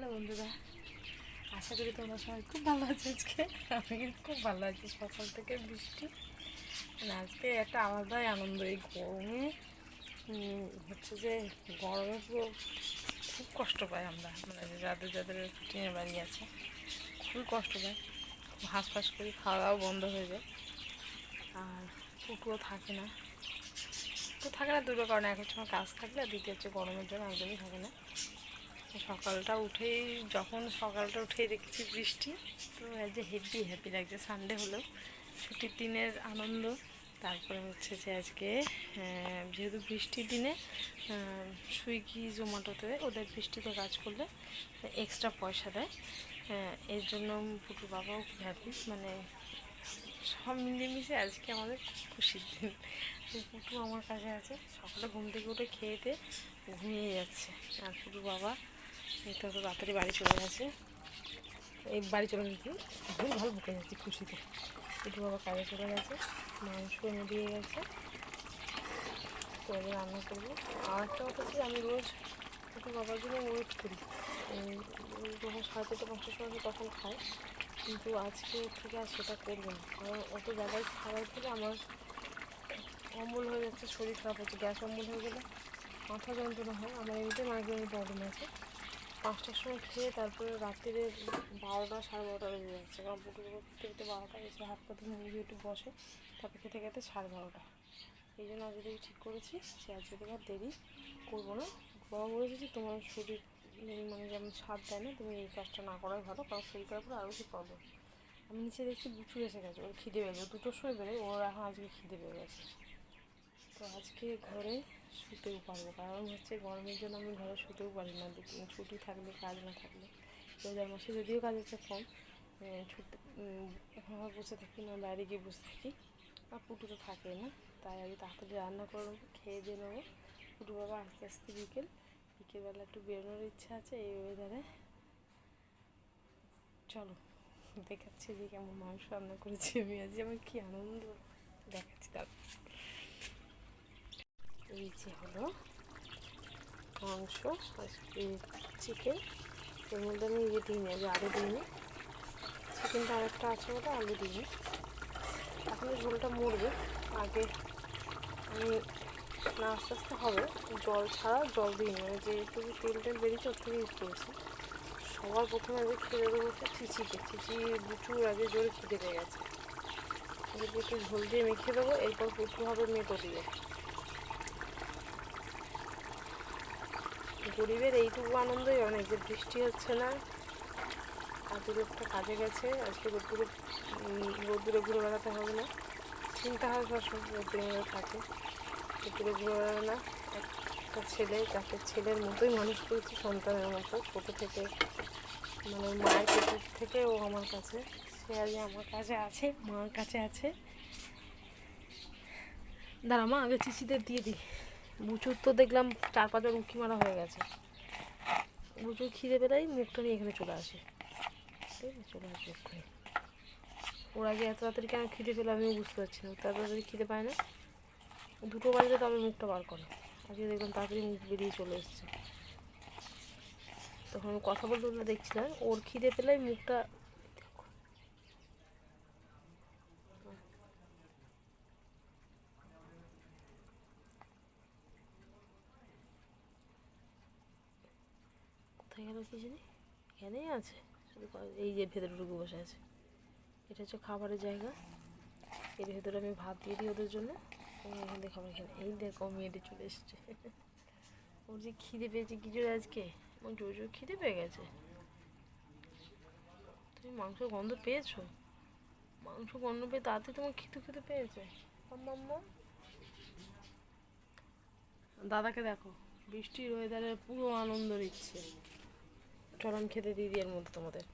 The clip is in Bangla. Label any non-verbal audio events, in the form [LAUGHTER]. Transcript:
হ্যালো বন্ধুরা, আশা করি তোমরা সবাই খুব ভালো আছো আজকে। আমি কিন্তু খুব ভালো আছি, সকাল থেকে বৃষ্টি। মানে আজকে একটা আলাদাই আনন্দ এই গরমে। হচ্ছে যে গরমে পুরো খুব কষ্ট পাই আমরা মানে যাদের যাদের টিনের বাড়ি আছে, খুবই কষ্ট পাই। হাঁসফাঁস করি খাওয়া দাওয়া বন্ধ হয়ে যায়। আর পুকুরও থাকে না। তো থাকে না দুটো কারণে, এক হচ্ছে আমার কাজ থাকলে, আর দ্বিতীয় হচ্ছে গরমের জন্য একদমই থাকে না। সকালটা উঠেই, যখন সকালটা উঠেই দেখছি বৃষ্টি, তো যে হেভি হ্যাপি লাগছে। সানডে হলেও ছুটির দিনের আনন্দ। তারপরে হচ্ছে যে আজকে যেহেতু বৃষ্টির দিনে সুইগি, জোম্যাটোতে ওদের বৃষ্টিতে কাজ করলে এক্সট্রা পয়সা দেয়। এর জন্য পুটু বাবাও খুব হ্যাপি মানে সব মিলেমিশে আজকে আমাদের খুশির দিন। পুটু আমার কাছে আছে। সকালে ঘুম থেকে উঠে খেয়েতে ঘুমিয়ে যাচ্ছে। আর পুটু বাবা তো তাড়াতাড়ি বাড়ি চলে গেছে। এই বাড়ি চলে গেছে। ভুল ভালো বুকে যাচ্ছে খুশিতে। একটু বাবা কাজে চলে গেছে, মাংস এনে দিয়ে গেছে। তো এবার রান্না করব। আর একটা কথা হচ্ছে আমি রোজ একটু বাবার জন্য ওয়েট করি। যখন সাড়ে চারটে, পাঁচটার সময় তখন খাই। কিন্তু আজকে থেকে আর সেটা করব না। কারণ অত জায়গায় খাবার খেলে আমার অম্বল হয়ে যাচ্ছে, শরীর খারাপ হচ্ছে, গ্যাস অম্বল হয়ে গেলে মাথা যন্ত্রণা হয়। আমার এমনিতে মাইগ্রেনের প্রবলেম আছে। পাঁচটার সময় খেয়ে তারপরে রাত্রিরে বারোটা সাড়ে বারোটা বেজে যাচ্ছে। কারণ পুটু খেতে খেতে বারোটা এসে হাত পা পাতে মুরগি একটু বসে, তারপর খেতে খেতে সাড়ে বারোটা। এই জন্য আজকে থেকে ঠিক করেছি যে আজকে থেকে আর দেরি করব না। বাবা বলেছে যে তোমার শরীর মানে যেমন সাথ দেয় না, তুমি এই কাজটা না করাই ভালো, কারণ শরীর করার পরে আরও বেশি প্রবলেম আমি নিচে দেখছি বুচু এসে গেছে, ওর খিদে পেয়ে দুটোর সময় বেরোয়, ওর এখন আজকে খিদে পেয়ে গেছে। তো আজকে ঘরে শুতেও পারব, কারণ হচ্ছে গরমের জন্য আমি ঘরে শুতেও পারি না। ছুটি থাকলে, কাজ না থাকলে। রোজার মাসে যদিও কাজ আছে কম ছুটি বসে থাকি না, বাইরে গিয়ে বসে থাকি। আর পুটু তো থাকে না, তাই আমি তাড়াতাড়ি রান্না করে নেব খেয়ে দিয়ে নেব। পুটু বাবা আস্তে আস্তে বিকেল, বিকেলবেলা একটু বেরোনোর ইচ্ছা আছে, এই ওয়েদারে চলো, দেখাচ্ছি যে কেমন মাংস রান্না করেছি আমি, আজ আমার কী আনন্দ। দেখাচ্ছি তার এই যে হলো মাংস চিকেন এর মধ্যে আমি ইয়ে দিইনি আজ আলু দিইনি চিকেনটা আরেকটা আছে ওটা আলু দিইনি এখন ঝোলটা মরবে, আগে আমি না, আস্তে আস্তে হবে, জল ছাড়া জল দিইনি মানে যেটুকু তেল টেল বেরিয়েছে, ওর থেকে ইউজ করেছি। সবার প্রথমে আগে খেতে দেবো হচ্ছে চিচিকে। চিচি বুচুর আগে জোরে খিদে পেয়ে গেছে। যদি একটু ঝোল দিয়ে মেখে দেবো, এরপর পুটু হবে মেটো দিয়ে। গরিবের এইটুকু আনন্দই অনেক যে বৃষ্টি হচ্ছে না। কাজের লোকটা কাজে গেছে। আজকে রোদ্দুরে রোদ্দুরে ঘুরে বেড়াতে হবে না। চিন্তা হয় সবসময় রোদ্দুরে থাকে। রোদ্দুরে ঘুরে বেড়াবে না, একটা ছেলে, যাকে ছেলের মতোই মানুষ করেছি, সন্তানের মতো। ছোটো থেকে মানে মায়ের পেটের থেকে ও আমার কাছে, সে আজ আমার কাছে আছে, মার কাছে আছে। দাঁড়া মা, আগে চিচিদের দিয়ে দিই। বুচুর তো দেখলাম চার পাঁচবার উঁকি মারা হয়ে গেছে। বুচুর খিদে পেলেই মুখটা নিয়ে এখানে চলে আসে। ঠিক আছে, চলে আসবে এক্ষুনি। ওর আগে এত তাড়াতাড়ি কেন খিদে পেলে আমিও বুঝতে পারছি না। তার তাড়াতাড়ি খিদে পায় না, দুটো বাজলে তবে মুখটা বার করে আজকে দেখলাম তাড়াতাড়ি মুখ বেরিয়ে চলে এসছে। তখন আমি কথা বলতে বলতে দেখছিলাম, ওর খিদে পেলেই মুখটা কোথায় গেল কি জানি? এখানেই আছে। শুধু এই যে ভেতরে ঢুকে বসে আছে। এটা হচ্ছে খাবারের জায়গা। এর ভেতরে আমি ভাত দিয়ে দিই ওদের জন্য। এখান থেকে খাবার এখানে। এই দেখো মেয়েটি চলে এসছে। [LAUGHS] ওর যে খিদে পেয়েছে কি জোরে আজকে? আমার জোর জোর খিদে পেয়ে গেছে। তুমি মাংস গন্ধ পেয়েছ? মাংস গন্ধ পেয়ে তাতে তোমার খিদে খিদে পেয়েছে? মাম্মা দাদাকে দেখো। বৃষ্টির ওয়েদারে পুরো আনন্দ নিচ্ছে। চরম খেতে দিয়ে দিই এর মধ্যে তোমাদের।